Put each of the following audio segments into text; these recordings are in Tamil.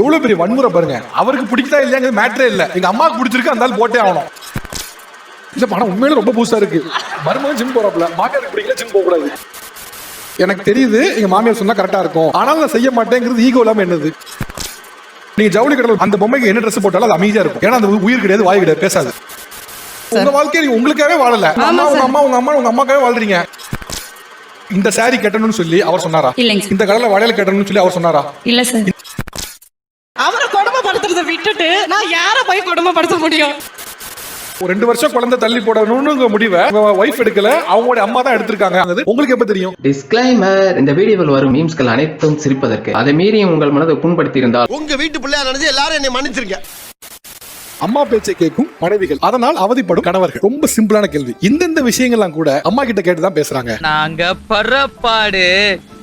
எவ்வளவு பெரிய வன்முறை பாருங்க. அவருக்கு பிடிக்குதா இல்லையாங்கிறது மேட்டரே இல்ல. எங்க அம்மாவுக்கு பிடிச்சிருக்கு அந்த போட்டே ஆகணும். இந்த படம் உண்மையில ரொம்ப புதுசா இருக்கு. மருமகன் ஜிம் போறாப்ல மாமியாருக்கு பிடிக்கல ஜிம் போக கூடாது. எனக்கு தெரியுது எங்க மாமியார் சொன்னா கரெக்டா இருக்கும். ஆனாலும் நான் செய்ய மாட்டேங்கிறது ஈகோ இல்லாம என்னது? நீங்க ஜவுளி கடல் அந்த பொம்மைக்கு என்ன ட்ரெஸ் போட்டாலும் அது அமைதியா இருக்கும். ஏன்னா அந்த உயிர் கிடையாது வாய் கிடையாது பேசாது. உங்க வாழ்க்கையை உங்களுக்காகவே வாழல. உங்க அம்மா உங்க அம்மா உங்க அம்மா உங்க அம்மாக்காவே வாழ்றீங்க. இந்த saree கட்டணும்னு சொல்லி அவர் சொன்னாரா? சார். இந்த கடலை வளையல் கட்டணும்னு சொல்லி அவர் சொன்னாரா? இல்ல சார். கொடுமைப்படுத்துறத விட்டுட்டு நான் யார போய் கொடுமைப்படுத்த முடியும்? ஒரு ரெண்டு வருஷம் குழந்தை தள்ளி போடணும்னு உங்க முடிவை ஒய்ஃப் எடுக்கல அவங்களுடைய அம்மா தான் எடுத்திருக்காங்க. அது உங்களுக்கு எப்ப தெரியும்? டிஸ்க்ளைமர் இந்த வீடியோவில் வரும் மீம்ஸ்கள் அனைத்தும் சிரிப்பதற்கு. அதை மீறி உங்கள் மனதை புண்படுத்தியிருந்தால் உங்க வீட்டு பிள்ளையா நினைச்சு எல்லாரும் என்னை மன்னிச்சிருங்க. அம்மா பேச்சை கேட்கும் மனைவிகள். அதனால் அவதிப்படும் கணவர்கள். ரொம்ப சிம்பிளான கேள்வி. இந்தந்த விஷயங்கள்லாம் கூட அம்மா கிட்ட கேட்டு தான் பேசுறாங்க. நாங்க பரப்பாடு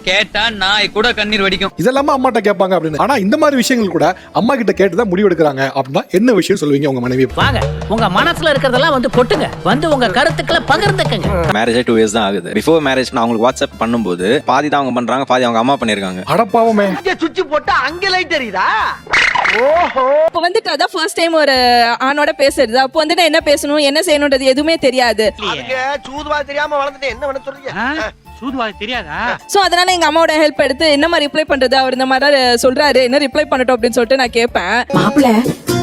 கேட்டா நாய் கூட கண்ணீர் வடிக்கும். இதெல்லாம அம்மாட்ட கேட்பாங்க அப்படின்னு. ஆனா இந்த மாதிரி விஷயங்கள் கூட அம்மா கிட்ட கேட்டு தான் முடிவு எடுக்கிறாங்க அப்படின்னா என்ன விஷயம் சொல்லுவீங்க உங்க மனைவி? வாங்க. உங்க மனசுல இருக்கிறதெல்லாம் வந்து கொட்டுங்க. வந்து உங்க கருத்துக்களை பகிர்ந்துக்கங்க. மேரேஜ் டூ இயர்ஸ் தான் ஆகுது. பிஃபோர் மேரேஜ் நான் அவங்களுக்கு வாட்ஸ்அப் பண்ணும்போது பாதி தான் அவங்க பண்றாங்க பாதி அவங்க அம்மா பண்ணிருக்காங்க அடப்பாவமே. இங்க சுவிட்ச் போட்டா அங்க லைட் தெரியுதா? இப்போ வந்துட்டு அதான் ஃபர்ஸ்ட் டைம் ஒரு ஆணோட பேசுறது. அப்போ வந்துட்டு என்ன பேசணும் என்ன செய்யணுன்றது எதுவுமே தெரியாது. சூதுவா தெரியாம வளர்ந்துட்டு என்ன பண்ண சொல்றீங்க? சூதுவாது தெரியாதா? ஸோ அதனால எங்க அம்மாவோட ஹெல்ப் எடுத்து என்னமா ரிப்ளை பண்றது? அவர் இந்த மாதிரி சொல்றாரு. என்ன ரிப்ளை பண்ணட்டும் அப்படின்னு சொல்லிட்டு நான் கேட்பேன்.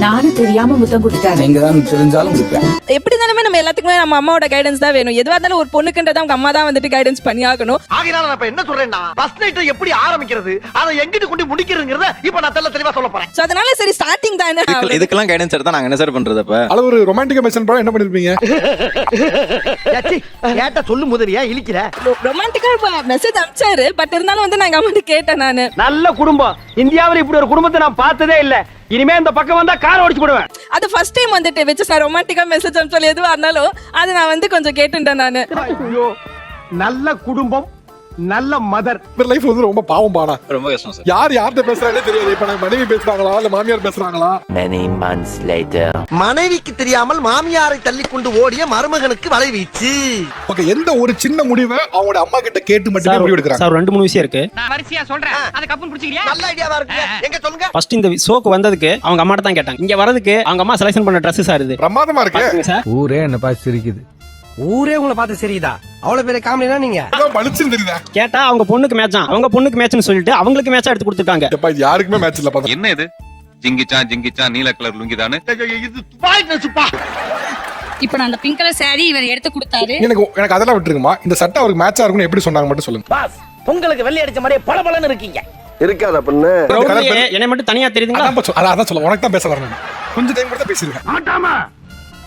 நானும் தெரியாம முத்தம் கொடுத்தாரு நீங்க தான் தெரிஞ்சாலும் கொடுப்பேன். எப்படி இருந்தாலுமே நம்ம எல்லாத்துக்குமே நம்ம அம்மாவோட கைடன்ஸ் தான் வேணும். எதுவா இருந்தாலும் ஒரு பொண்ணுக்குன்றத அவங்க அம்மா தான் வந்துட்டு கைடன்ஸ் பண்ணி ஆகணும் ஆகினால நான் இப்ப என்ன சொல்றேன்னா ஃபர்ஸ்ட் நைட் எப்படி ஆரம்பிக்கிறது அதை எங்கிட்டு கொண்டு முடிக்கிறதுங்கிறத இப்ப நான் தெள்ள தெளிவா சொல்ல போறேன். ஸோ அதனால சரி ஸ்டார்டிங் தானே இதுக்கு- இதுக்கெல்லாம் கைடன்ஸ் எடுத்தா நாங்க என்ன சார் பண்றது அப்ப? அது ஒரு ரொமான்டிக் மெசன் படம் என்ன பண்ணிருப்பீங்க? கேட்ட சொல்லு முதலியா இழிக்கிற? ரொமான்டிக்கா மெசேஜ் அனுப்பிச்சாரு பட் இருந்தாலும் வந்து நான் எங்க அம்மாட்ட கேட்டேன் நானு. நல்ல குடும்பம். இந்தியாவில் இப்படி ஒரு குடும்பத்தை நான் பார்த்ததே இல்ல. இனிமே இந்த பக்கம் வந்தா கார் ஓடிச்சு போடுவேன். அது ஃபர்ஸ்ட் டைம் வந்துட்டு வச்சு சார் ரொமான்டிக்கா மெசேஜ் அனுப்பிச்சாலும் எதுவா இருந்தாலும் அது நான் வந்து கொஞ்சம் கேட்டுட்டேன் நானு. நல்ல குடும்பம். நல்ல மதர் லைஃப் வந்து ரொம்ப பாவம் பானா ரொம்ப கஷ்டம் சார். யார் யார்கிட்ட பேசுறாங்களே தெரியாது. இப்ப நான் மனைவி பேசுறாங்களா இல்ல மாமியார் பேசுறாங்களா? Many months later. மனைவிக்கு தெரியாமல் மாமியாரை தள்ளி கொண்டு ஓடிய மருமகனுக்கு வலை வீச்சு ஓகே எந்த ஒரு சின்ன முடிவை அவங்களோட அம்மா கிட்ட கேட்டு மட்டுமே முடிவு எடுக்கிறாங்க? சார் ரெண்டு மூணு விஷயம் இருக்கு. நான் வரிசையா சொல்றேன். அதை கப்புன்னு பிடிச்சிக்கிறியா? நல்ல ஐடியாவா இருக்கு எங்க சொல்லுங்க? ஃபர்ஸ்ட் இந்த ஷோக்கு வந்ததுக்கு அவங்க அம்மாட்ட தான் கேட்டாங்க இங்க வரதுக்கு அவங்க அம்மா செலக்ஷன் பண்ண ட்ரெஸ் சார் இது. பிரமாதமா இருக்கு. ஊரே என்ன பார்த்து சிரிக்குது. ஊரே உங்களை பார்த்து சரிதா அவ்வளவு பெரிய காமெடினா நீங்க? அதான் பளிச்சுன்னு தெரியுதா? கேட்டா அவங்க பொண்ணுக்கு மேட்சா அவங்க பொண்ணுக்கு மேட்ச்னு சொல்லிட்டு அவங்களுக்கு மேட்சா எடுத்து எப்பா இது யாருக்குமே மேட்ச் இல்ல பார்த்தா என்ன இது? ஜிங்கிச்சான் ஜிங்கிச்சான் நீல கலர் லுங்கிதானு? இது துப்பாக்கி நசுப்பா இப்ப நான் அந்த பிங்க் கலர் saree இவர் எடுத்து கொடுத்தாரு. எனக்கு எனக்கு அதெல்லாம் விட்டுருக்குமா இந்த சட்டை அவருக்கு மேட்சா இருக்கும்னு எப்படி சொன்னாங்க மட்டும் சொல்லுங்க. பாஸ் உங்களுக்கு வெள்ளை அடிச்ச மாதிரியே பளபளன்னு இருக்கீங்க. இருக்காத பொண்ணு? என்னை மட்டும் தனியா தெரியுதுங்களா? அதான் சொல்ல உனக்கு தான் பேச வரணும் கொஞ்சம் டைம் கூட பேசிருக்கேன் ஆட்டாமா.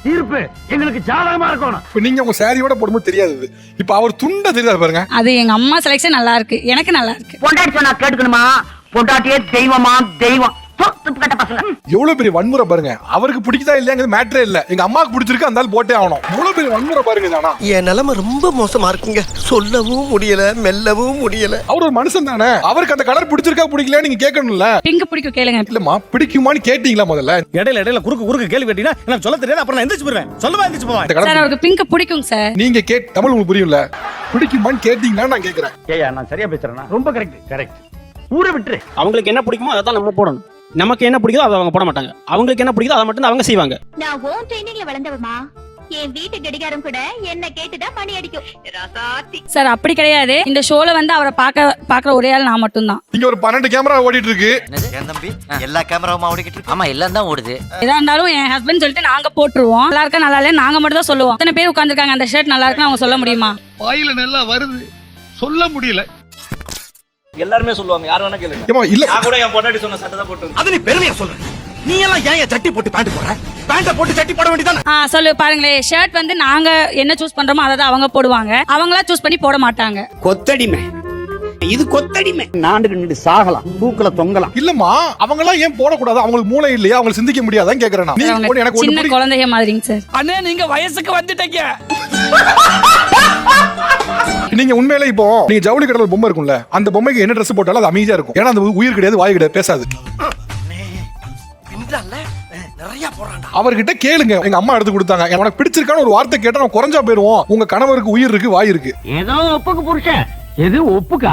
தீர்ப்பு எங்களுக்கு ஜாதகமா இருக்கணும். இப்ப நீங்க உங்க சாரியோட போடும்போது தெரியாது இது. இப்ப அவர் துண்ட தெரியாது பாருங்க. அது எங்க அம்மா செலெக்ஷன் நல்லா இருக்கு. எனக்கு நல்லா இருக்கு. பொண்டாட்டி சொன்னா கேட்டுக்கணுமா? பொண்டாட்டியே தெய்வமா தெய்வம். எவ்வளவு பெரிய வன்முறை பாருங்க. அவருக்கு பிடிக்குதா இல்லையாங்கிறது மேட்டரே இல்ல. எங்க அம்மாவுக்கு பிடிச்சிருக்கு அந்த போட்டே ஆகணும். எவ்வளவு பெரிய வன்முறை பாருங்க இது ஆனா. என் நிலைமை ரொம்ப மோசமா இருக்குங்க. சொல்லவும் முடியல மெல்லவும் முடியல. அவர் ஒரு மனுஷன் தானே. அவருக்கு அந்த கலர் பிடிச்சிருக்கா பிடிக்கல நீங்க கேட்கணும்ல? பிங்க் பிடிக்கும் கேளுங்க. இல்லம்மா பிடிக்குமான்னு கேட்டீங்களா முதல்ல? இடையில இடையில குறுக்கு குறுக்கு கேள்வி கேட்டீங்கன்னா எனக்கு சொல்ல தெரியாது. அப்புறம் நான் எந்திரிச்சு போயிருவேன் சொல்லவா எந்திரிச்சு போவேன்? சார் அவருக்கு பிங்க் பிடிக்கும் சார். நீங்க கேட் தமிழ் உங்களுக்கு புரியும்ல? பிடிக்குமான்னு கேட்டீங்கன்னா நான் கேக்குறேன் ஏயா நான் சரியா பேசுறேனா ரொம்ப கரெக்ட் கரெக்ட் ஊரை விட்டுரு. அவங்களுக்கு என்ன பிடிக்குமோ அதை தான் நம்ம போடணும். நமக்கு என்ன பிடிக்குதோ அதை அவங்க போட மாட்டாங்க. அவங்களுக்கு என்ன பிடிக்குதோ அதை மட்டும் தான் அவங்க செய்வாங்க. நான் ஓன் ட்ரைனிங்ல வளர்ந்தவமா என் வீட்டு கடிகாரம் கூட என்ன கேட்டுதான் மணி அடிக்கும். சார் அப்படி கிடையாது. இந்த ஷோல வந்து அவரை பார்க்க பார்க்குற ஒரே ஆள் நான் மட்டும்தான். இங்க ஒரு பன்னெண்டு கேமரா ஓடிட்டு இருக்கு என் தம்பி? எல்லா கேமராவும் ஓடிக்கிட்டு இருக்கு? ஆமா எல்லாம் தான் ஓடுது. எதா இருந்தாலும் என் ஹஸ்பண்ட் சொல்லிட்டு நாங்க போட்டுருவோம். நல்லா இருக்கா நல்லா இல்ல நாங்க மட்டும் தான் சொல்லுவோம். அத்தனை பேர் உட்காந்துருக்காங்க அந்த ஷர்ட் நல்லா இருக்குன்னு அவங்க சொல்ல முடியுமா? வாயில நல்லா வருது. சொல்ல முடியல. எல்லாருமே சொல்லுவாங்க. யார் வேணா கேளுங்க. ஏமா இல்ல. நான் கூட என் பொண்டாட்டி சொன்ன சட்டை தான் போட்டு அது நீ பெருமையா சொல்ற. நீ எல்லாம் ஏன் சட்டி போட்டு பேண்ட் போற பேண்ட போட்டு சட்டி போட வேண்டியதானே ஆ சொல்லு பாருங்களேன் ஷர்ட் வந்து நாங்க என்ன சூஸ் பண்றோமோ அதை தான் அவங்க போடுவாங்க. அவங்களா சூஸ் பண்ணி போட மாட்டாங்க. கொத்தடிமை. இது கொத்தடிமை. நாண்டுக்கு நின்று சாகலாம். தூக்கல தொங்கலாம். இல்லம்மா அவங்க எல்லாம் ஏன் போடக்கூடாது? அவங்களுக்கு மூளை இல்லையா? அவங்க சிந்திக்க முடியாதான் கேக்குறேன் சின்ன. குழந்தைங்க மாதிரிங்க சார் அண்ணே நீங்க வயசுக்கு வந்துட்டீங்க. நீங்க உண்மையிலே இப்போ நீங்க ஜவுளி கடல் பொம்மை இருக்கும்ல அந்த பொம்மைக்கு என்ன ட்ரெஸ் போட்டாலும் அது அமைதியா இருக்கும். ஏன்னா அந்த உயிர் கிடையாது வாய் கிடையாது பேசாது. அவர்கிட்ட கேளுங்க எங்க அம்மா எடுத்து கொடுத்தாங்க. உனக்கு பிடிச்சிருக்கான ஒரு வார்த்தை கேட்டா நான் குறைஞ்சா போயிருவோம். உங்க கணவருக்கு உயிர் இருக்கு வாய் இருக்கு. ஏதோ ஒப்புக்கு புருஷன். எது ஒப்புக்கா?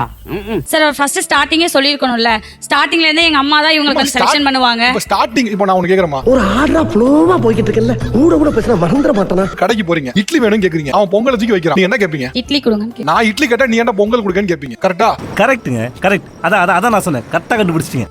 சார் ஃபர்ஸ்ட் ஸ்டார்டிங்கே சொல்லியிருக்கணும்ல. ஸ்டார்டிங்ல இருந்தே எங்க அம்மா தான் இவங்களுக்கு வந்து செலக்ஷன் பண்ணுவாங்க. இப்ப ஸ்டார்டிங் இப்போ நான் உனக்கு கேக்குறேமா ஒரு ஆர்டரா ஃப்ளோவா போய்கிட்டு இருக்கல கூட கூட பேசினா மறந்துட மாட்டானா? கடைக்கு போறீங்க. இட்லி வேணும்னு கேக்குறீங்க. அவன் பொங்கல் தூக்கி வைக்கிறான். நீங்க என்ன கேப்பீங்க? இட்லி கொடுங்கன்னு கேட்டேன். நான் இட்லி கேட்டா நீ என்ன பொங்கல் கொடுக்கன்னு கேப்பீங்க? கரெக்டா கரெக்ட்டுங்க கரெக்ட் அதான் அதான் அதான் நான் சொன்னேன். கரெக்டா கண்டுபிடிச்சிட்டீங்க.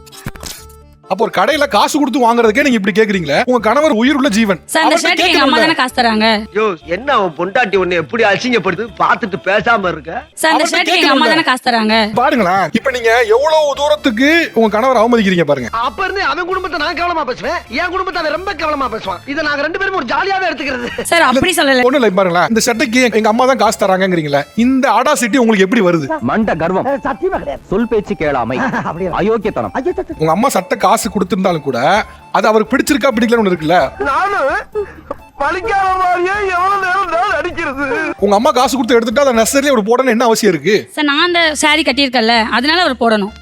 அப்போ ஒரு கடையில காசு கொடுத்து வாங்குறதுக்கே நீங்க இப்படி கேக்குறீங்களே? உங்க கணவர் உயிர் உள்ள ஜீவன். சார் எங்க அம்மா கேட்கணும்ல. தானே காசு தராங்க? யோ என்ன அவன் பொண்டாட்டி உன்னை எப்படி அசிங்கப்படுது பார்த்துட்டு பேசாம இருக்க. சார் எங்க அம்மா. தானே காசு தராங்க? பாருங்களேன் இப்ப நீங்க எவ்வளவு தூரத்துக்கு உங்க கணவர் அவமதிக்கிறீங்க பாருங்க. அப்ப இருந்து அவன் குடும்பத்தை நான் கவனமா பேசுவேன்? என் குடும்பத்தை அவன் ரொம்ப கவனமா பேசுவான். இதை நாங்க ரெண்டு பேரும் ஒரு ஜாலியாவே எடுத்துக்கிறது. சார் அப்படி சொல்லல. ஒண்ணு இல்லை பாருங்களேன். இந்த சட்டைக்கு எங்க அம்மா தான் காசு தராங்கங்கிறீங்களா இந்த ஆடாசிட்டி உங்களுக்கு எப்படி வருது? மண்ட கர்வம். சத்தியமா கிடையாது. சொல் பேச்சு கேளாமை. அயோக்கியத்தனம். உங்க அம்மா சட்டை காசு கொடுத்திருந்தாலும் கூட அது அவருக்கு பிடிச்சிருக்கா பிடிக்கலன்னு ஒண்ணு இருக்குல்ல? அடிக்கிறது உங்க அம்மா காசு கொடுத்து எடுத்துட்டு அதை நெசசரி அவர் போடணும் என்ன அவசியம் இருக்கு? சார் நான் அந்த saree கட்டியிருக்கேன்ல அதனால அவர் போடணும்.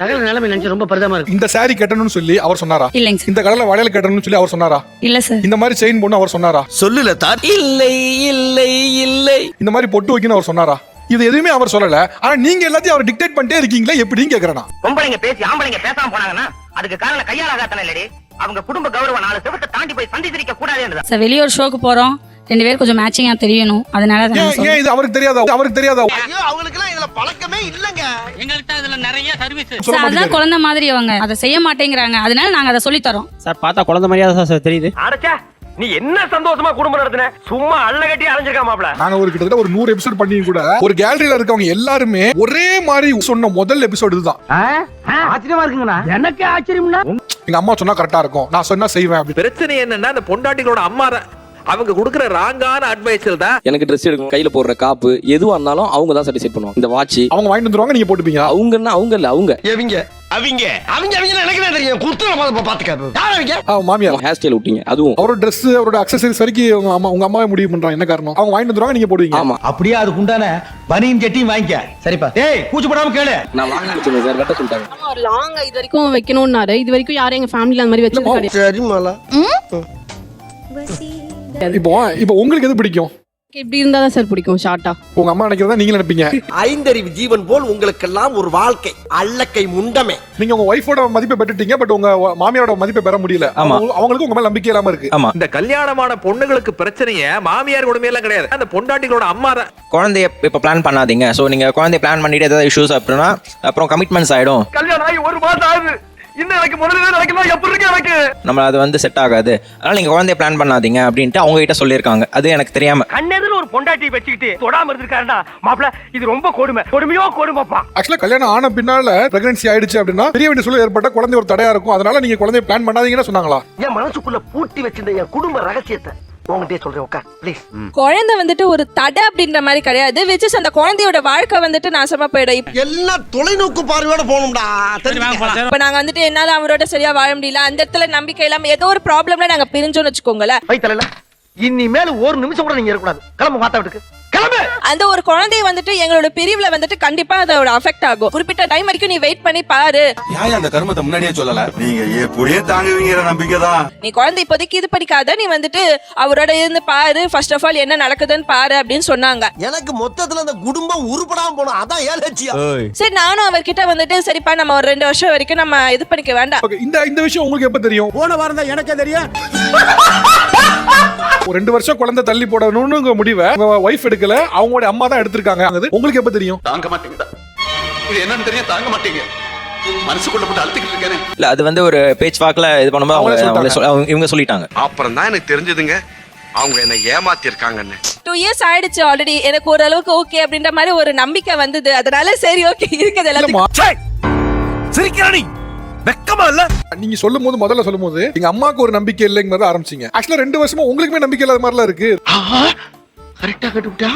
சகல நிலைமை நினைச்சு ரொம்ப பரிதமா இருக்கு. இந்த saree கட்டணும்னு சொல்லி அவர் சொன்னாரா? இல்லைங்க சார். இந்த கலர்ல வளையல் கட்டணும்னு சொல்லி அவர் சொன்னாரா? இல்ல சார். இந்த மாதிரி செயின் போடணும் அவர் சொன்னாரா? சொல்லுல தார் இல்லை இல்லை இல்லை. இந்த மாதிரி பொட்டு வைக்கணும் அவர் சொன்னாரா? இது எதுவுமே அவர் சொல்லல. ஆனா நீங்க எல்லாத்தையும் அவர் டிக்டேட் பண்ணிட்டே இருக்கீங்களே எப்படின்னு கேக்குறேன் நான். பொம்பளைங்க பேசி ஆம்பளைங்க பேசாம போனாங்கன்னா அதுக்கு காரணம் கையாளாகாத்தன இல்லடி. அவங்க குடும்ப கௌரவ நாலு செவத்தை தாண்டி போய் சந்தி சிரிக்க கூடாது சார் வெளியே ஒரு ஷோக்கு போறோம். ரெண்டு பேரும் கொஞ்சம் மேட்சிங்கா தெரியணும். அதனால ஏன் இது அவருக்கு தெரியாதா? அவருக்கு தெரியாதா? ஐயோ அவங்களுக்கு எல்லாம் இதுல பழக்கமே இல்லங்க. எங்கள்கிட்ட அதுல நிறைய சர்வீஸ் அதான். குழந்தை மாதிரி அவங்க. அதை செய்ய மாட்டேங்கிறாங்க. அதனால நாங்க அதை சொல்லி தரோம் சார் பார்த்தா குழந்தை மாதிரியா சார் தெரியுது. அடச்சா. நீ என்ன சந்தோஷமா குடும்பம் நடத்தின? சும்மா அள்ள கட்டி அரைஞ்சிருக்கா மாப்ள நாங்க ஒரு கிட்டத்தட்ட ஒரு நூறு எபிசோட் பண்ணி கூட ஒரு கேலரியில இருக்கவங்க எல்லாருமே ஒரே மாதிரி சொன்ன முதல் எபிசோடு இதுதான். ஆச்சரியமா இருக்குங்கண்ணா. எனக்கு ஆச்சரியம்னா எங்க அம்மா சொன்னா கரெக்டா இருக்கும். நான் சொன்னா செய்வேன் அப்படி. பிரச்சனை என்னன்னா அந்த பொண்டாட்டிகளோட அம்மா தான் அவங்க கொடுக்குற ராங்கான அட்வைஸில் தான் எனக்கு ட்ரெஸ் எடுக்கணும் கையில போடுற காப்பு எதுவா இருந்தாலும் அவங்க தான் சாட்டிஸ்ஃபைட் பண்ணுவாங்க. இந்த வாட்ச் அவங்க வாங்கிட்டு வந்துருவாங்க நீங்க போட்டுப்பீங்க அவங்கன்னா அவங்க இல்ல அவங்க. எவிங்க அவங்க அவங்க அவங்க எனக்கு என்ன தெரியும்? குடுத்து பாத்துக்க யார் அவங்க? மாமியார். ஹேர் ஸ்டைல் விட்டீங்க அதுவும். அவரோட Dress அவரோட அக்சசரிஸ் வரைக்கும் உங்க அம்மா உங்க அம்மாவே முடிவு பண்றாங்க. என்ன காரணம்? அவங்க வாங்கிட்டு வந்துருவாங்க நீங்க போடுவீங்க. ஆமா. அப்படியே அதுக்கு உண்டான பனியும் சட்டியும் வாங்கிக்க. சரிப்பா. ஏய் கூச்சு போடாம கேளு. நான் வாங்க வச்சிருந்தேன் சார் வெட்ட சொல்லிட்டாங்க. ஆமா ஒரு லாங் இது வரைக்கும் வைக்கணும்னாரு. இது வரைக்கும் யாரும் எங்க ஃபேமிலில அந்த மாதிரி வச்சது கிடையாது. சரி மாலா இப்போ இப்போ உங்களுக்கு எது பிடிக்கும்? இப்படி இருந்தா தான் சார் பிடிக்கும் ஷார்ட்டா உங்க அம்மா நினைக்கிறதா நீங்க நினைப்பீங்க? ஐந்தறிவு ஜீவன் போல் உங்களுக்கெல்லாம் ஒரு வாழ்க்கை அல்லக்கை முண்டமே. நீங்க உங்க ஒய்ஃபோட மதிப்பை பெற்றுட்டீங்க பட் உங்க மாமியாரோட மதிப்பை பெற முடியல. ஆமா. அவங்க- அவங்களுக்கு உங்க மேல நம்பிக்கை இல்லாம இருக்கு. ஆமா. இந்த கல்யாணமான பொண்ணுங்களுக்கு பிரச்சனைய மாமியார் கொடுமையெல்லாம் கிடையாது. அந்த பொண்டாட்டிகளோட அம்மா தான். குழந்தைய இப்ப பிளான் பண்ணாதீங்க. சோ நீங்க குழந்தைய பிளான் பண்ணிட்டு ஏதாவது இஷ்யூஸ் அப்படின்னா அப்புறம் கமிட்மெண்ட்ஸ் ஆயிடும். கல்யாணம் ஆகி ஒரு மாசம் ஆகுது. இன்னும் எனக்கு முதல்ல நடக்கலாம் எப்படி இருக்கு எனக்கு? நம்ம அது வந்து செட் ஆகாது. அதனால நீங்க குழந்தைய பிளான் பண்ணாதீங்க அப்படின்ட்டு அவங்க கிட்ட சொல்லியிருக்காங்க. அது எனக்கு தெரியாம. கண்ணெதில் ஒரு பொண்டாட்டி வச்சுக்கிட்டு தொடாம இருந்திருக்காருடா. மாப்பிள இது ரொம்ப கொடுமை. கொடுமையோ கொடுமைப்பா. ஆக்சுவலா கல்யாணம் ஆன பின்னால பிரெக்னன்சி ஆயிடுச்சு அப்படின்னா பெரிய வேண்டிய சூழல் ஏற்பட்ட குழந்தை ஒரு தடையா இருக்கும். அதனால நீங்க குழந்தைய பிளான் பண்ணாதீங்கன்னு சொன்னாங்களா? என் மனசுக்குள்ள பூட்டி வச்சிருந்த என் குடும்ப ரகசியத்தை உங்ககிட்டயே சொல்றேன் உட்கார். ப்ளீஸ் குழந்தை வந்துட்டு ஒரு தடை அப்படின்ற மாதிரி கிடையாது. விச் அந்த குழந்தையோட வாழ்க்கை வந்துட்டு நாசமா போயிடும். இப்ப- எல்லாம் தொலைநோக்கு பார்வையோட போகணும்டா. இப்ப நாங்க வந்துட்டு என்னால அவரோட சரியா வாழ முடியல. அந்த இடத்துல நம்பிக்கை இல்லாம ஏதோ ஒரு ப்ராப்ளம்ல நாங்க பிரிஞ்சோம்னு வச்சுக்கோங்களேன். வைத்தல இனிமேல் ஒரு நிமிஷம் கூட நீங்க இருக்கக்கூடாது. கிளம்பு மாத்தா வீட்டுக்கு. அந்த ஒரு குழந்தை வந்துட்டு எங்களோட பிரிவுல வந்துட்டு கண்டிப்பா அதோட அஃபெக்ட் ஆகும். குறிப்பிட்ட டைம் வரைக்கும் நீ வெயிட் பண்ணி பாரு. ஏன் அந்த கருமத்தை முன்னாடியே சொல்லல? நீங்க எப்படியே தாங்குவீங்கிற நம்பிக்கை தான் நீ குழந்தை இப்போதைக்கு இது படிக்காத நீ வந்துட்டு அவரோட இருந்து பாரு. ஃபர்ஸ்ட் ஆஃப் ஆல் என்ன நடக்குதுன்னு பாரு அப்படின்னு சொன்னாங்க. எனக்கு மொத்தத்துல அந்த குடும்பம் உருப்படாம போனோம். அதான் ஏன் லட்சியம்? சரி நானும் அவர்கிட்ட வந்துட்டு சரிப்பா நம்ம ஒரு ரெண்டு வருஷம் வரைக்கும் நம்ம இது பண்ணிக்க வேண்டாம். இந்த இந்த விஷயம் உங்களுக்கு எப்ப தெரியும்? போன வாரம் தான் எனக்கே தெரியும். ஒரு ரெண்டு வருஷம் குழந்தை தள்ளி போடணும்னு உங்க முடிவை. உங்க ஒய்ஃப் எடுக்கல அவங்களோட அம்மா தான் எடுத்திருக்காங்க. அது உங்களுக்கு எப்ப தெரியும்? தாங்க மாட்டேங்குதா இது என்னன்னு தெரியும் தாங்க மாட்டீங்க. மனசுக்குள்ள போட்டு அழுத்திக்கிட்டு இருக்கேனே. இல்ல அது வந்து ஒரு பேச்சு வாக்குல இது பண்ணும்போது அவங்க இவங்க சொல்லிட்டாங்க. அப்புறம் தான் எனக்கு தெரிஞ்சதுங்க அவங்க என்ன ஏமாத்தி இருக்காங்கன்னு டூ இயர்ஸ் ஆயிடுச்சு ஆல்ரெடி எனக்கு ஓரளவுக்கு ஓகே அப்படின்ற மாதிரி ஒரு நம்பிக்கை வந்தது. அதனால சரி ஓகே இருக்குது இல்லம்மா, சிரிக்கிறானி வெக்கமா இல்ல? நீங்க சொல்லும் போது முதல்ல சொல்லும் போது எங்க அம்மாக்கு ஒரு நம்பிக்கை இல்லைங்கிறத ஆரம்பிச்சீங்க. ஆக்சுவலா ரெண்டு வருஷமா உங்களுக்குமே நம்பிக்கை இல்லாத மாதிரிலாம் இருக்கு. கரெக்டா கட்டுவிட்டா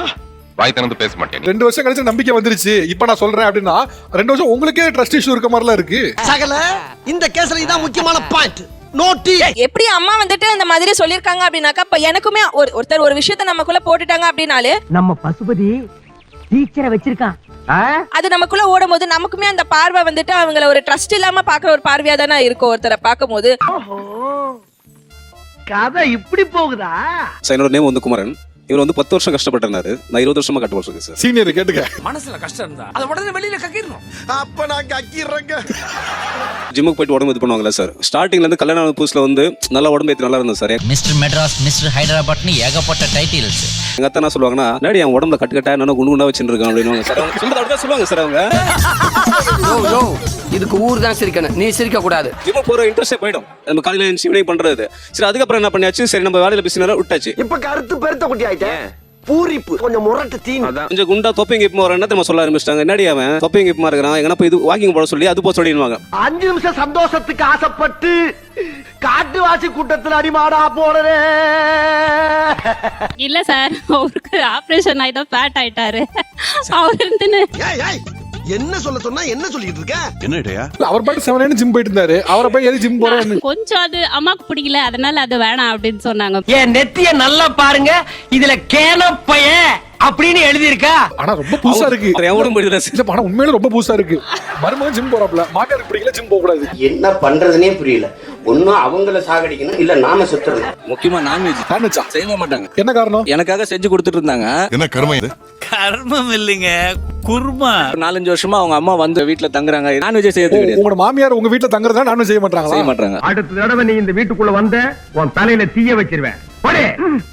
வாய் திறந்து பேச மாட்டேன் ரெண்டு வருஷம் கழிச்சு நம்பிக்கை வந்துருச்சு. இப்ப நான் சொல்றேன் அப்படின்னா ரெண்டு வருஷம் உங்களுக்கே ட்ரஸ்ட் இஷ்யூ இருக்க மாதிரிலாம் இருக்கு. சகல இந்த கேஸ்ல இதான் முக்கியமான பாயிண்ட் நோட்டி எப்படி அம்மா வந்துட்டு அந்த மாதிரி சொல்லிருக்காங்க அப்படின்னாக்கா இப்ப எனக்குமே ஒரு ஒருத்தர் ஒரு விஷயத்த நமக்குள்ள போட்டுட்டாங்க அப்படின்னாலே நம்ம பசுபதி டீச்சரை வச்சிருக்கான். அது நமக்குள்ள ஓடும் போது நமக்குமே அந்த பார்வை வந்துட்டு அவங்கள ஒரு ட்ரஸ்ட் இல்லாம பாக்குற ஒரு பார்வையா தானே இருக்கும் ஒருத்தரை பார்க்கும் போது கதை இப்படி போகுதா? சார் என்னோட நேம் வந்து குமரன். இவர் வந்து பத்து வருஷம் கஷ்டப்பட்டிருந்தாரு. நான் இருபது வருஷமா கட்டுப்பட்டிருக்கேன் சார் சீனியர் கேட்டுக்க. மனசுல கஷ்டம் இருந்தா அதை உடனே வெளியில கக்கிடணும். அப்ப நான் கக்கிடுறேங்க. ஜிம்முக்கு போயிட்டு உடம்பு இது பண்ணுவாங்கல்ல சார் ஸ்டார்டிங்ல இருந்து கல்யாண புதுசுல வந்து நல்லா உடம்பு ஏற்றி நல்லா இருந்தது சார் மிஸ்டர் மெட்ராஸ் மிஸ்டர் ஹைதராபாத்னு ஏகப்பட்ட டைட்டில்ஸ் எங்க அத்தை என்ன சொல்லுவாங்கன்னா நடி என் உடம்புல கட்டு கட்டா என்ன குண்டு குண்டா வச்சுருக்கான் அப்படின்னு சார் அவங்க சொல்றது அப்படிதான் சொல்லுவாங்க சார் அவங்க. இதுக்கு ஊர் தான் சிரிக்கணும். நீ சிரிக்க கூடாது ஜிம்மு போற இன்ட்ரெஸ்டே போயிடும். நம்ம காலையில ஈவினிங் பண்றது. சரி அதுக்கப்புறம் என்ன பண்ணியாச்சு? சரி நம்ம வேலையில பிசினா விட்டாச்சு. இப்ப கருத்து பெருத்த குட்டி பூரிப்பு. கொஞ்சம் முரட்டு தீன். கொஞ்சம் குண்டா தொப்பிங்க இப்போ வர என்ன தெரியுமா சொல்ல ஆரம்பிச்சிட்டாங்க? என்னடி அவன்? தொப்பிங்க இப்போ இருக்கிறான். எங்கன்னா போய் இது வாக்கிங் போட சொல்லி அது போக சொல்லிடுவாங்க. அஞ்சு நிமிஷம் சந்தோஷத்துக்கு ஆசைப்பட்டு காட்டுவாசி கூட்டத்தில் அடிமாடா போறதே இல்ல சார் அவருக்கு ஆபரேஷன் ஆயிட்டா ஃபேட் ஆயிட்டாரு. அவர் என்ன சொல்ல சொன்னா என்ன சொல்லிட்டு இருக்க? என்னடையா அவர் பாட்டு செவனேன்னு ஜிம் போயிட்டு இருந்தாரு. அவரை போய் எது ஜிம் போறேன்னு கொஞ்சம் அது அம்மாக்கு பிடிக்கல. அதனால அது வேணாம் அப்படின்னு சொன்னாங்க. என் நெத்திய நல்லா பாருங்க. இதுல கேனப்பைய அப்படின்னு எழுதியிருக்கா. ஆனா ரொம்ப புதுசா இருக்கு. போயிட்டு இல்ல பணம் உண்மையில ரொம்ப புதுசா இருக்கு. மருமகன் ஜிம் போறாப்ல. மாமியாருக்கு பிடிக்கல ஜிம் போக கூடாது என்ன பண்றதுனே புரியல. ஒன்னும் அவங்கள சாகடிக்கணும் இல்ல நாம சுத்துறது முக்கியமா நான்வெஜ் காணுச்சா செய்ய மாட்டாங்க. என்ன காரணம்? எனக்காக செஞ்சு கொடுத்துட்டு இருந்தாங்க. என்ன கருமை இது? கர்மம் இல்லைங்க குர்மா. நாலஞ்சு வருஷமா அவங்க அம்மா வந்து வீட்டுல தங்குறாங்க. நான்வெஜ் செய்யறது கிடையாது. உங்களோட மாமியார் உங்க வீட்டுல தங்குறதா நானும் செய்ய செய்ய மாட்டாங்களா மாட்டாங்க. அடுத்த தடவை நீ இந்த வீட்டுக்குள்ள வந்த உன் தலையில தீய வச்சிருவேன். போடே.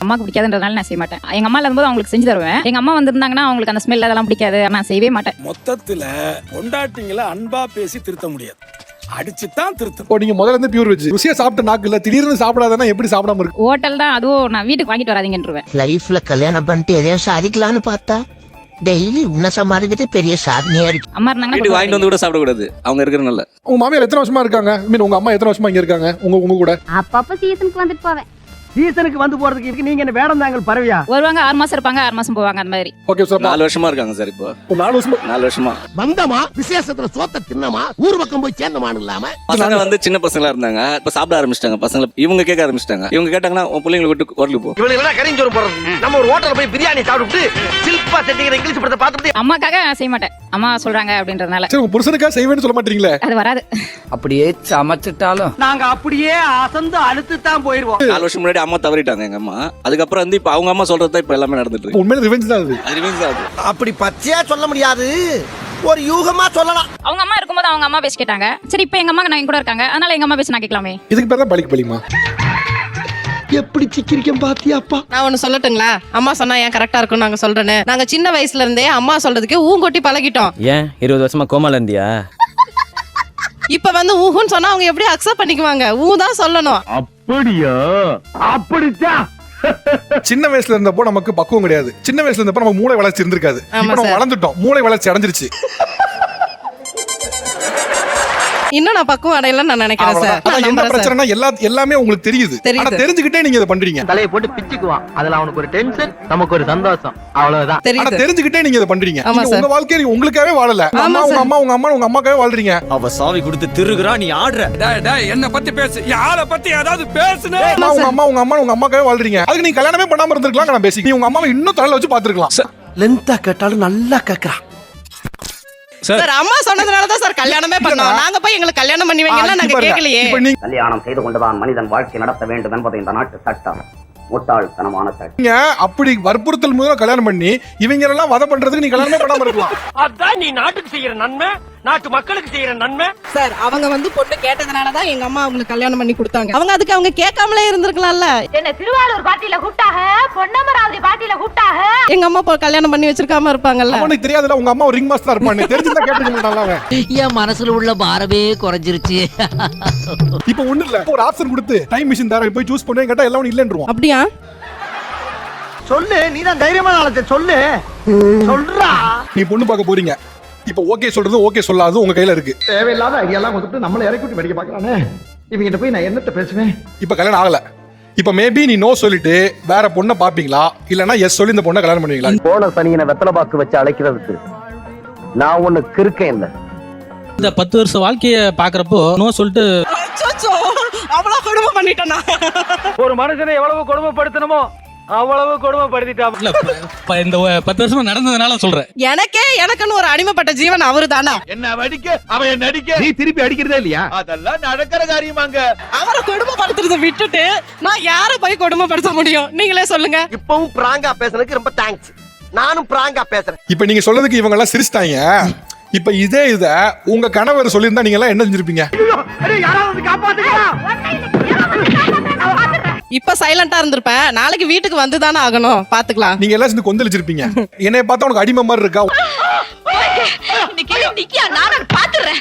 அம்மாக்கு பிடிக்காதுன்றதுனால நான் செய்ய மாட்டேன். எங்க அம்மா இல்லாதபோது அவங்களுக்கு செஞ்சு தருவேன். எங்க அம்மா வந்திருந்தாங்கன்னா அவங்களுக்கு அந்த ஸ்மெல் அதெல்லாம் பிடிக்காது. நான் செய்யவே மாட்டேன். மொத்தத்துல பொண்டாட்டிங்கள அன்பா பேசி திருத்த முடியாது. அடிச்சுதான் திருத்தணும். இப்போ நீங்க முதல்ல இருந்து பியூர் வெஜ் ருசியா சாப்பிட்ட நாக்கு இல்ல திடீர்னு சாப்பிடாதனா எப்படி சாப்பிடாம இருக்கு? ஹோட்டல் தான் அதுவும் நான் வீட்டுக்கு வாங்கிட்டு வராதீங்கன்றுவேன். லைஃப்ல கல்யாணம் பண்ணிட்டு எதையும் சாதிக்கலாம்னு பார்த்தா டெய்லி உன்ன சம்பாதிக்கிறது பெரிய சாதனையா இருக்கு. அம்மா வீட்டுக்கு வாங்கிட்டு வந்து கூட சாப்பிடக்கூடாது. அவங்க இருக்கிறனால உங்க மாமியார் எத்தனை வருஷமா இருக்காங்க? மீன் உங்க அம்மா எத்தனை வருஷமா இங்க இருக்காங்க? உங்க உங்க கூட. அப்பப்ப சீசனுக்கு வந்துட்டு போவேன். சீசனுக்கு வந்து போறதுக்கு இதுக்கு நீங்க என்ன வேடம் தாங்கள் பறவையா? வருவாங்க ஆறு மாசம் இருப்பாங்க ஆறு மாசம் போவாங்க அந்த மாதிரி. ஓகே சார் நாலு வருஷமா இருக்காங்க சார் இப்போ. நாலு வருஷமா? நாலு வருஷமா. வந்தமா? விசேஷத்துல சோத்த தின்னமா? ஊர் பக்கம் போய் சேர்ந்தமான்னு இல்லாம? பசங்க வந்து சின்ன பசங்களா இருந்தாங்க. இப்ப சாப்பிட ஆரம்பிச்சிட்டாங்க. பசங்க இவங்க கேட்க ஆரம்பிச்சிட்டாங்க. இவங்க கேட்டாங்கன்னா உன் பிள்ளைங்களை விட்டு குரலுக்கு போ. இவளுக்கு எல்லாம் கரிஞ்சோறு போடுறது நம்ம ஒரு ஹோட்டல்ல போய் பிரியாணி சாப்பிட்டு சில்பா செட்டிங்கிற இங்கிலீஷ் படத்தை பார்த்துட்டு அம்மாக்காக நான் செய்ய மாட்டேன். அம்மா சொல்றாங்க அப்படின்றதுனால. சரி உங்க புருஷனுக்கா செய்வேன்னு சொல்ல மாட்டீங்களே? அது வராது. அப்படியே சமைச்சிட்டாலும். நாங்க அப்படியே அசந்து அழுத்து தான் போயிருவோம். நாலு வருஷம் முன்னாடி அம்மா தவறிட்டாங்க எங்க அம்மா. அதுக்கப்புறம் வந்து இப்ப அவங்க அம்மா சொல்றது இப்ப எல்லாமே நடந்துட்டு இருக்கு. உண்மையில ரிவெஞ்ச் தான் அது. அது revenge தான் அது. அப்படி பச்சையா சொல்ல முடியாது. ஒரு யூகமா சொல்லலாம். அவங்க அம்மா இருக்கும்போது அவங்க அம்மா பேசி கேட்டாங்க. சரி இப்போ எங்க அம்மா நான் கூட இருக்காங்க. அதனால எங்க அம்மா பேசி நான் கேட்கலாமே. இதுக்கு பேர் தான் பலிக்கு பலிமா எப்படி சிக்கிரிக்கம் பாத்தியாப்பா நான் ஒண்ணு சொல்லட்டுங்களா? அம்மா சொன்னா ஏன் கரெக்டா இருக்கும் நாங்க சொல்றேன்னு. நாங்க சின்ன வயசுல இருந்தே அம்மா சொல்றதுக்கு ஊங்கொட்டி பழகிட்டோம். ஏன்? இருபது வருஷமா கோமால இருந்தியா? இப்ப வந்து ஊஹுன்னு சொன்னா அவங்க எப்படி அக்செப்ட் பண்ணிக்குவாங்க? ஊ தான் சொல்லணும் அப்படியா? அப்படித்தான். சின்ன வயசுல இருந்தப்போ நமக்கு பக்குவம் கிடையாது. சின்ன வயசுல இருந்தப்போ நம்ம மூளை வளர்ச்சி இருந்திருக்காது. இப்போ நம்ம. வளர்ந்துட்டோம். மூளை வளர்ச்சி அடைஞ்சிருச்சு. இன்னும் நான் பக்குவம் அடையலன்னு நான் நினைக்கிறேன். சார். என்ன. பிரச்சனைனா எல்லா எல்லாமே உங்களுக்கு தெரியுது. ஆனா தெரிஞ்சுக்கிட்டே நீங்க இதை பண்றீங்க. தலையை போட்டு பிச்சுக்குவான். அதுல அவனுக்கு ஒரு டென்ஷன் நமக்கு ஒரு சந்தோஷம். அவ்வளவுதான். ஆனா தெரியுது தெரிஞ்சுக்கிட்டே நீங்க இதை பண்றீங்க. உங்க வாழ்க்கையை நீங்க உங்களுக்காகவே வாழல. அம்மா உங்க. அம்மா உங்க அம்மா உங்க அம்மாக்காவே வாழ்றீங்க. அவ சாவி கொடுத்து திருகுறா நீ ஆடுற. என்ன பத்தி பேசு. யார பத்தி ஏதாவது பேசுன. அம்மா உங்க அம்மா உங்க அம்மா உங்க அம்மாக்காவே வாழ்றீங்க. அதுக்கு நீங்க கல்யாணமே பண்ணாம இருந்திருக்கலாம் நான் பேசி நீ உங்க அம்மாவை இன்னும் தலையில வச்சு பாத்துருக்கலாம் லென்த்தா கேட்டாலும் நல்லா கேக்குறான். சார். அம்மா சொன்னதுனால தான் சார் கல்யாணமே பண்ணோம். நாங்க போய் எங்களுக்கு கல்யாணம் பண்ணி நாங்க கேட்கலையே கல்யாணம் செய்து கொண்டுதான் மனிதன் வாழ்க்கை நடத்த வேண்டும் என்பது இந்த நாட்டு சட்டம். முட்டாள்தனமான சட்டம். அப்படி வற்புறுத்தல் மூலம் கல்யாணம் பண்ணி இவங்க எல்லாம் வதை பண்றதுக்கு நீ கல்யாணமே பண்ணாம இருக்கலாம். அதான் நீ நாட்டுக்கு செய்யற நன்மை. நாட்டு மக்களுக்கு செய்யற நன்மை? சார் அவங்க வந்து பொண்ணு கேட்டதுனால தான் எங்க அம்மா அவங்களுக்கு கல்யாணம் பண்ணி கொடுத்தாங்க. அவங்க அதுக்கு அவங்க கேட்காமலே இருந்திருக்கலாம்ல. என்ன திருவாரூர் பாட்டியில கூப்பிட்டாக பொன்னமராவதி பாட்டியில கூப்பிட்டாக எங்க அம்மா இப்போ கல்யாணம் பண்ணி வச்சிருக்காம இருப்பாங்கல்ல. அவனுக்கு தெரியாதுல உங்க அம்மா ஒரு ரிங் மாஸ்டர் இருப்பான்னு தெரிஞ்சிருந்தா கேட்டுக்க அவன் என் மனசுல உள்ள பாரமே குறைஞ்சிருச்சு. இப்ப ஒண்ணு இல்ல. ஒரு ஆப்ஷன் கொடுத்து டைம் மிஷின் தர போய் சூஸ் பண்ணுவேன் கேட்டா எல்லாம் இல்லன்றுவான். அப்படியா? சொல்லு நீ தான் தைரியமான ஆளத்தை சொல்லு. சொல்றா நீ பொண்ணு பார்க்க போறீங்க. இப்ப ஓகே சொல்றது ஓகே சொல்லாது உங்க கையில இருக்கு. தேவையில்லாத ஐடியாலாம் கொடுத்துட்டு நம்மள இறக்கி விட்டு வெடிக்க பாக்குறானே இவங்கிட்ட போய் நான் என்னத்த பேசுவேன்? இப்ப கல்யாணம் ஆகல. இப்ப மேபி நீ நோ சொல்லிட்டு வேற பொண்ணை பாப்பீங்களா இல்லனா எஸ் சொல்லி இந்த பொண்ணை கல்யாணம் பண்ணுவீங்களா? போன சனியனை வெத்தலை பாக்கு வச்சு அழைக்கிறதுக்கு. நான் ஒண்ணு கிறுக்கேன் இல்ல. இந்த பத்து வருஷம் வாழ்க்கைய பாக்குறப்போ நோ சொல்லிட்டு அவ்வளவு கொடுமை பண்ணிட்டேனா? ஒரு மனுஷனை எவ்வளவு கொடுமைப்படுத்தணுமோ அவ்வளவு கொடுமைப்படுத்திட்டா. இந்த பத்து வருஷமா நடந்ததுனால சொல்றேன். எனக்கே எனக்குன்னு ஒரு அடிமைப்பட்ட ஜீவன் அவரு தானா என்ன அடிக்க? அவன் நடிக்க நீ திருப்பி அடிக்கிறதே இல்லையா? அதெல்லாம் நடக்கிற காரியமாங்க அவரை கொடுமைப்படுத்துறத விட்டுட்டு நான் யார போய் கொடுமைப்படுத்த முடியும்? நீங்களே சொல்லுங்க. இப்பவும் பிராங்கா பேசுறதுக்கு ரொம்ப தேங்க்ஸ் நானும் பிராங்கா பேசுறேன். இப்ப நீங்க சொல்றதுக்கு இவங்க எல்லாம் சிரிச்சிட்டாங்க. இப்ப இதே இத உங்க கணவர் சொல்லியிருந்தா நீங்க எல்லாம் என்ன செஞ்சிருப்பீங்க? இப்ப சைலண்டா இருந்திருப்பேன் நாளைக்கு வீட்டுக்கு வந்து தானே ஆகணும். பாத்துக்கலாம். நீங்க எல்லாம் சேர்ந்து கொந்தளிச்சிருப்பீங்க. என்னைய பார்த்தா உனக்கு அடிமை மாதிரி இருக்கா?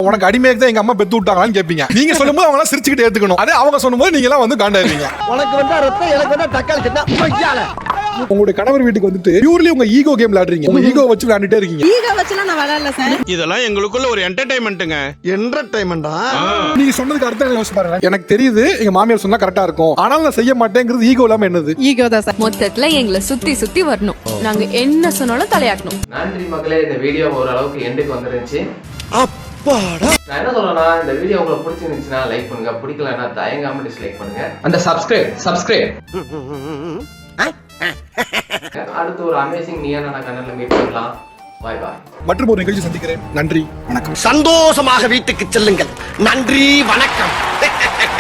உனக்கு அடிமையாக தான் எங்க அம்மா பெத்து விட்டாங்களான்னு கேட்பீங்க நீங்க சொல்லும்போது அவங்க எல்லாம் சிரிச்சுக்கிட்டு ஏத்துக்கணும் அதே அவங்க சொல்லும்போது நீங்க எல்லாம் வந்து காண்டாயிருவீங்க. உனக்கு வந்தா ரத்தம் எனக்கு வந்தா தக்காளி சட்னா. உங்களுடைய கணவர் வீட்டுக்கு வந்துட்டு பியூர்லி உங்க ஈகோ கேம் விளையாடுறீங்க. உங்க ஈகோ வச்சு விளையாண்டுட்டே இருக்கீங்க. ஈக வச்சுலாம் நான் விளையாடல சார் இதெல்லாம் எங்களுக்குள்ள ஒரு என்டர்டைன்மெண்ட்டுங்க என்டர்டைன்மெண்டா நீங்க சொன்னதுக்கு அர்த்தம் என்ன யோசிச்சு பாருங்க எனக்கு தெரியுது எங்க மாமியார் சொன்னா கரெக்டா இருக்கும். ஆனாலும் நான் செய்ய மாட்டேங்கிறது ஈகோ இல்லாம என்னது? ஈகோ தான் சார் மொத்தத்துல எங்களை சுத்தி சுத்தி வரணும். நாங்க என்ன சொன்னாலும் தலையாட்டணும். நன்றி மக்களே இந்த வீடியோ ஓரளவுக்கு எண்டுக்கு வந்துருந்துச்சு அப்பாடா. நான் என்ன சொல்றேன்னா இந்த வீடியோ உங்களுக்கு பிடிச்சிருந்துச்சுன்னா லைக் பண்ணுங்க. பிடிக்கலன்னா தயங்காம டிஸ்லைக் பண்ணுங்க. அந்த சப்ஸ்கிரைப் சப்ஸ்கிரைப் அடுத்து ஒரு அமேசிங் நீயான கண்ணல மீட் பண்ணலாம். பாய் பாய் மற்றும் ஒரு நிகழ்ச்சி சந்திக்கிறேன். நன்றி வணக்கம். சந்தோஷமாக வீட்டுக்கு செல்லுங்கள். நன்றி வணக்கம்.